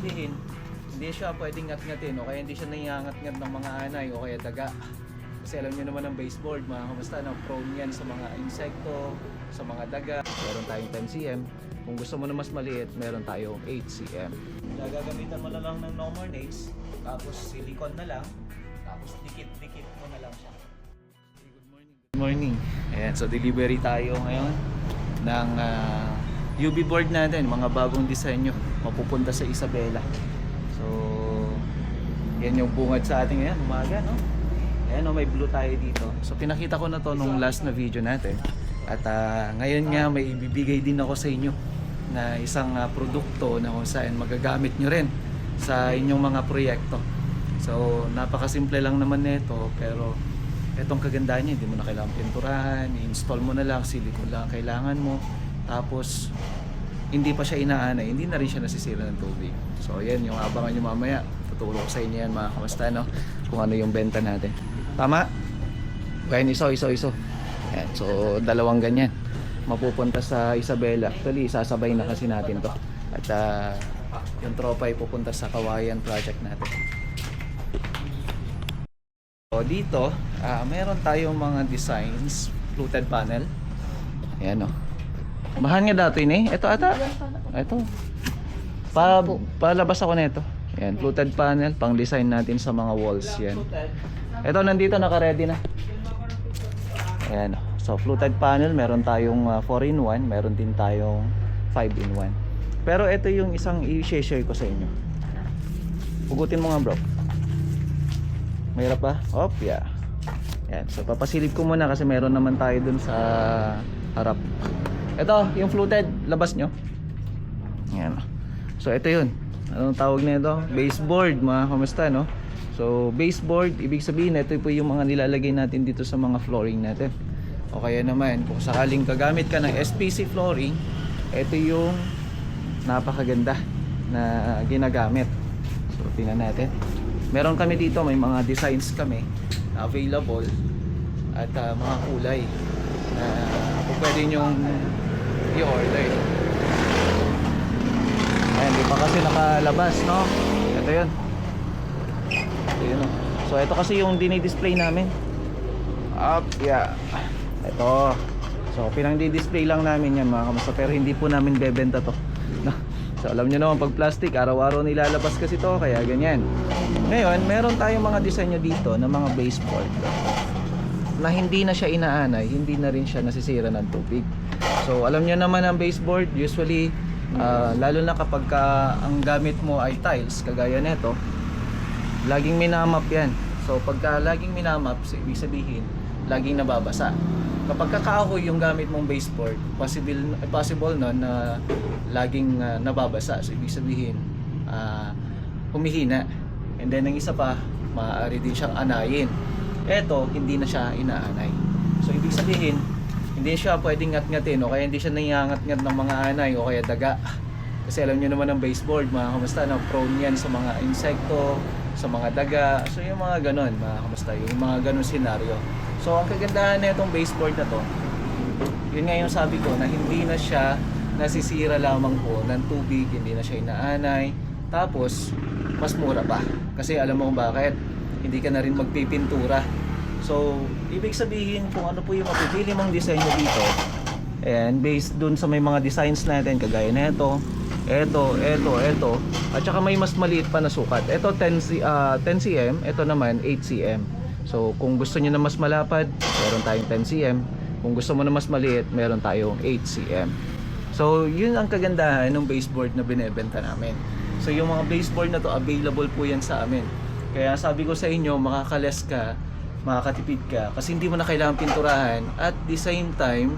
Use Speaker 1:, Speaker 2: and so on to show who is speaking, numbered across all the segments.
Speaker 1: sabihin, hindi siya pwedeng ngat-ngatin o kaya hindi siya nangangat-ngat ng mga anay o kaya daga. Kasi alam niyo naman ang baseboard, mga kamusta, na prone yan sa mga insekto, sa mga daga. Meron tayong 10 cm. Kung gusto mo na mas maliit, meron tayong 8 cm. Gagamitan mo na lang ng no more nails, tapos silicone na lang, tapos dikit-dikit mo na lang siya. Good morning. Good morning. Ayan, so delivery tayo ngayon ng ah, UV board natin, mga bagong disenyo, mapupunta sa Isabela. So, yan yung bungad sa atin ngayon, umaga, no? Ayan, oh, may blue tayo dito. So, pinakita ko na to nung last na video natin. At ah, ngayon nga, may ibibigay din ako sa inyo na isang ah, produkto na kung saan magagamit nyo rin sa inyong mga proyekto. So, napakasimple lang naman nito, pero etong kagandahan niya, hindi mo na kailangan pinturahan, i-install mo na lang, silicone lang ang kailangan mo. Tapos, hindi pa siya inaanay, hindi na rin siya nasisira ng tubig. So, yan yung abangan nyo mamaya. Tuturo ko sa inyo yan mga kamusta, no? Kung ano yung benta natin. Tama? Well, iso, iso, iso. Yan. So, dalawang ganyan. Mapupunta sa Isabela. Actually, sasabay na kasi natin to. At ah, yung tropa ay pupunta sa Kawayan project natin. So, dito, ah, meron tayong mga designs, fluted panel. Ayan o. Mahal nga dati ni. Ito ata. Ito. Pa, palabas ako nito. Ayan, fluted panel, pang design natin sa mga walls yan. Ito nandito naka-ready na. Ayan. o. So fluted panel, meron tayong 4 in 1, meron din tayong 5 in 1. Pero ito yung isang i-share ko sa inyo. Pugutin mo nga bro. Mahirap ba? Op, yeah. Yan. So papasilip ko muna kasi meron naman tayo dun sa harap. Ito, yung fluted, labas nyo. Yan. So ito yun. Anong tawag na ito? Baseboard, mga kamusta, no? So baseboard, ibig sabihin ito po yung mga nilalagay natin dito sa mga flooring natin. O kaya naman, kung sakaling kagamit ka ng SPC flooring, ito yung napakaganda na ginagamit. So tingnan natin. Meron kami dito, may mga designs kami available at ah, mga kulay na kung pwede nyong i-order. Ayan, di pa kasi nakalabas, no? Ito yun. Ito yun, oh. So, ito kasi yung dinidisplay namin. Up, yeah. Ito. So, pinang-display lang namin yan mga kamusta. Pero hindi po namin bebenta to. No? So, alam nyo naman, pag plastic, araw-araw nilalabas kasi to. Kaya ganyan. Ngayon, meron tayong mga disenyo dito ng mga baseboard na hindi na siya inaanay, hindi na rin siya nasisira ng tubig. So, alam nyo naman ang baseboard, usually, ah, lalo na kapag ka ang gamit mo ay tiles, kagaya nito, laging minamap yan. So, pagka laging minamap, ibig sabihin, laging nababasa. Kapag kakahoy yung gamit mong baseboard, possible, possible nun na laging ah, nababasa. So, ibig sabihin, ah, humihina. And then, ang isa pa, maaari din siyang anayin. Eto, hindi na siya inaanay. So, ibig sabihin, hindi siya pwedeng ngat-ngatin o kaya hindi siya nangangat-ngat ng mga anay o kaya daga. Kasi alam niyo naman ang baseboard, mga kamusta, na prone yan sa mga insekto, sa mga daga. So, yung mga ganon, mga kamusta, yung mga ganon senaryo. So, ang kagandahan na itong baseboard na to, yun nga yung sabi ko, na hindi na siya nasisira lamang po ng tubig, hindi na siya inaanay. Tapos, mas mura pa. Kasi alam mo bakit? Hindi ka na rin magpipintura. So, ibig sabihin kung ano po yung mapipili mong disenyo dito, and based dun sa may mga designs natin, kagaya na ito, eto, eto, eto, at saka may mas maliit pa na sukat. Ito 10, C- ah, 10 cm, ito naman 8 cm. So, kung gusto niyo na mas malapad, meron tayong 10 cm. Kung gusto mo na mas maliit, meron tayong 8 cm. So, yun ang kagandahan ng baseboard na binebenta namin. So, yung mga baseboard na to, available po yan sa amin. Kaya sabi ko sa inyo, makakales ka, makakatipid ka, kasi hindi mo na kailangan pinturahan. At the same time,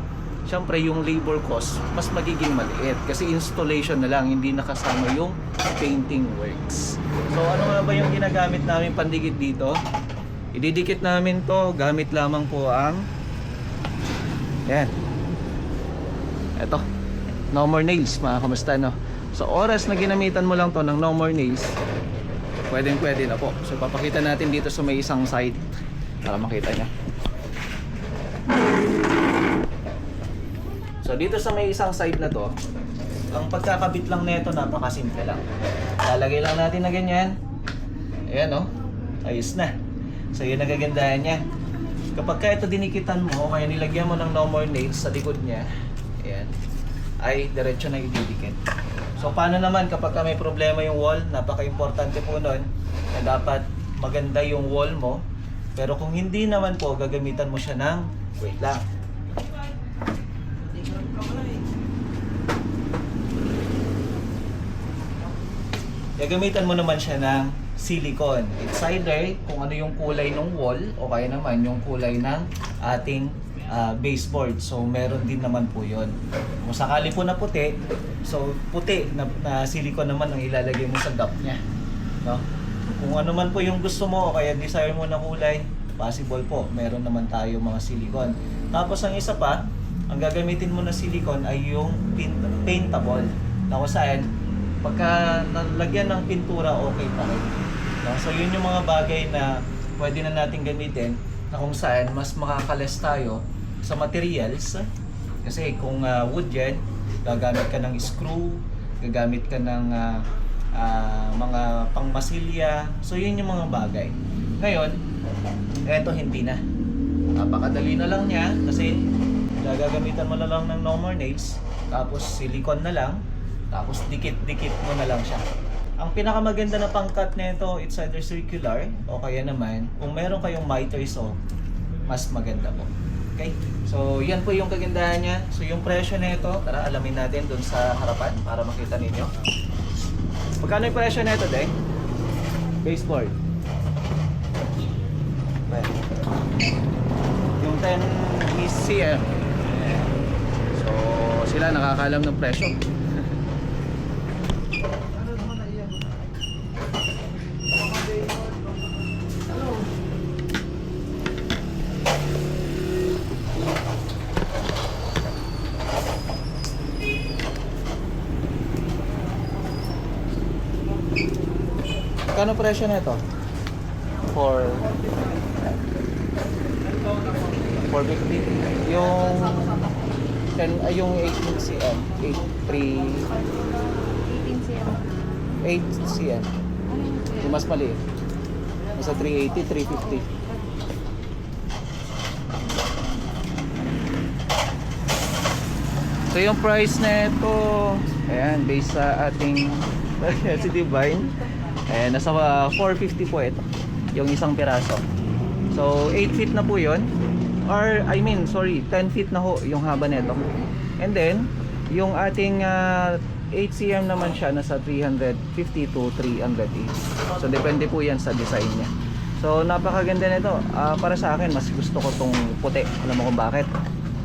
Speaker 1: syempre yung labor cost, mas magiging maliit. Kasi installation na lang, hindi nakasama yung painting works. So, ano nga ba yung ginagamit namin pandikit dito? Ididikit namin to, gamit lamang po ang yan. Eto. No more nails, mga kamusta, no? So, oras na ginamitan mo lang to ng no more nails, pwedeng pwede na po. So, papakita natin dito sa may isang side para makita nyo. So, dito sa may isang side na to, ang pagkakabit lang nito napakasimple lang. Lalagay lang natin na ganyan. Ayan oh. Ayos na. So yun ang kagandahan niya. Kapag ka ito dinikitan mo, kaya nilagyan mo ng no more nails sa likod niya, ayan, ay diretso na ididikit. So paano naman kapag ka may problema yung wall, napaka-importante po nun na dapat maganda yung wall mo. Pero kung hindi naman po, gagamitan mo siya ng, wait lang, gagamitan mo naman siya ng silicone. It's either kung ano yung kulay ng wall o kaya naman yung kulay ng ating ah, baseboard. So meron din naman po yon. Kung sakali po na puti, so puti na, na silicone naman ang ilalagay mo sa gap niya. No? Kung ano man po yung gusto mo o kaya desire mo na kulay, possible po. Meron naman tayo mga silicone. Tapos ang isa pa, ang gagamitin mo na silicone ay yung pin- paintable. Na kung saan, pagka nalagyan ng pintura, okay pa rin. No? So yun yung mga bagay na pwede na natin gamitin na kung saan mas makakales tayo sa materials. Kasi kung ah, wood yan, gagamit ka ng screw, gagamit ka ng ah, ah, mga pangmasilya. So yun yung mga bagay. Ngayon, eto hindi na. Napakadali na lang niya kasi gagamitan mo na lang ng no more nails, tapos silicone na lang, tapos dikit-dikit mo na lang siya. Ang pinakamaganda na pangkat nito, it's either circular o kaya naman, kung meron kayong miter saw, mas maganda po. Okay? So, yan po yung kagandahan niya. So, yung presyo nito, tara alamin natin doon sa harapan para makita ninyo. Magkano yung presyo nito, Deng? Baseboard. Well, yung 10 ECM. So, sila nakakalam ng presyo. Kano presyo na ito? For 450. Yung 10 ay yung 18 cm, 8 3
Speaker 2: 18 cm.
Speaker 1: 8 cm. Yung mas maliit. Nasa 380, 350. So yung price na ito, ayan, based sa ating si Divine, ayan, nasa uh, 450 po ito, yung isang piraso. So 8 feet na po yon or I mean, sorry, 10 feet na ho yung haba nito. And then, yung ating uh, 8 cm naman siya, nasa 350 to 380. So depende po yan sa design niya. So napakaganda nito. Ah, para sa akin, mas gusto ko tong puti. Alam mo kung bakit?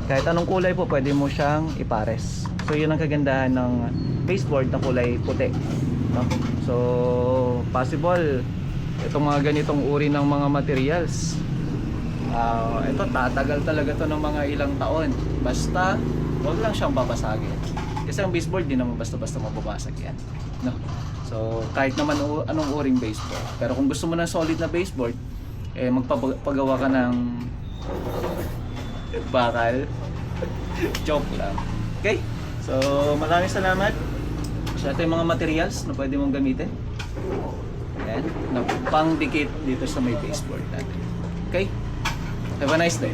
Speaker 1: Kahit anong kulay po, pwede mo siyang ipares. So yun ang kagandahan ng baseboard na kulay puti. No? So possible itong mga ganitong uri ng mga materials. Ah, ito tatagal talaga to ng mga ilang taon. Basta wag lang siyang babasagin. Kasi ang baseboard din naman basta-basta mababasag yan. No? So kahit naman anong uring baseboard. Pero kung gusto mo ng solid na baseboard, eh magpagawa ka ng bakal. Joke lang. Okay? So, maraming salamat. So, ito yung mga materials na pwede mong gamitin. Ayan. Na pang-dikit dito sa may baseboard natin. Okay? Have a nice day.